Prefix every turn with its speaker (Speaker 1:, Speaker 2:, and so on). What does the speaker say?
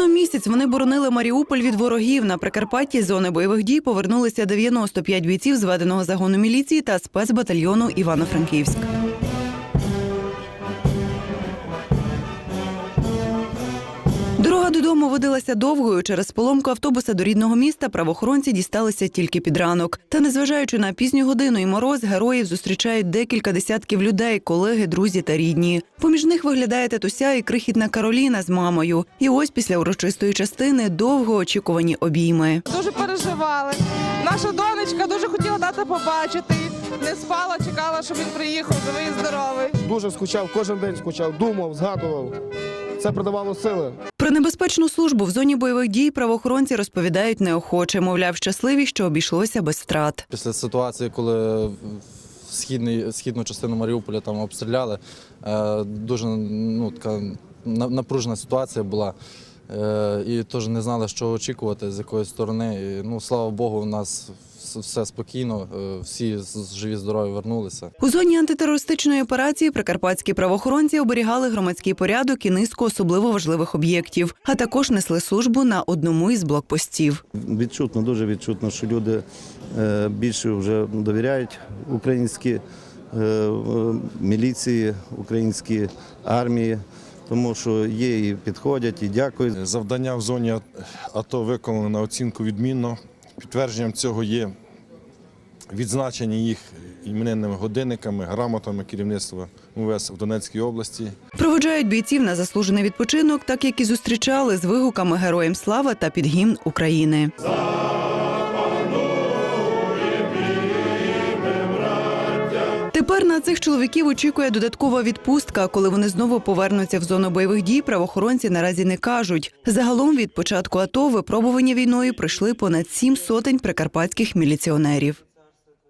Speaker 1: Рівно місяць вони боронили Маріуполь від ворогів. На Прикарпатті з зони бойових дій повернулися 95 бійців зведеного загону міліції та спецбатальйону Івано-Франківськ. Дорога додому видалася довгою. Через поломку автобуса до рідного міста правоохоронці дісталися тільки під ранок. Та незважаючи на пізню годину і мороз, героїв зустрічають декілька десятків людей, колеги, друзі та рідні. Поміж них виглядає татуся і крихітна Кароліна з мамою. І ось після урочистої частини довго очікувані обійми.
Speaker 2: Дуже переживали. Наша донечка дуже хотіла тата побачити. Не спала, чекала, щоб він приїхав живий і здоровий.
Speaker 3: Дуже скучав, кожен день скучав, думав, згадував. Це придавало сили.
Speaker 1: Про небезпечну службу в зоні бойових дій правоохоронці розповідають неохоче. Мовляв, щасливі, що обійшлося без втрат.
Speaker 4: Після ситуації, коли східний, східну частину Маріуполя там обстріляли, е, дуже ну, така напружена ситуація була. Е, І теж не знали, що очікувати, з якої сторони. І, ну, слава Богу, у нас все спокійно, е, всі з- живі, здорові вернулися.
Speaker 1: У зоні антитерористичної операції прикарпатські правоохоронці оберігали громадський порядок і низку особливо важливих об'єктів, а також несли службу на одному із блокпостів.
Speaker 5: Відчутно, дуже відчутно, що люди е, більше вже довіряють українській е, міліції, українській армії, тому що є і підходять, і дякують.
Speaker 6: Завдання в зоні АТО виконано на оцінку відмінно. Підтвердженням цього є відзначення їх іменинними годинниками, грамотами керівництва МВС в Донецькій області.
Speaker 1: Проводжають бійців на заслужений відпочинок, так як і зустрічали з вигуками Героям слава та під гімн України. Тепер на цих чоловіків очікує додаткова відпустка. Коли вони знову повернуться в зону бойових дій, правоохоронці наразі не кажуть. Загалом від початку АТО випробування війною пройшли понад сім сотень прикарпатських міліціонерів.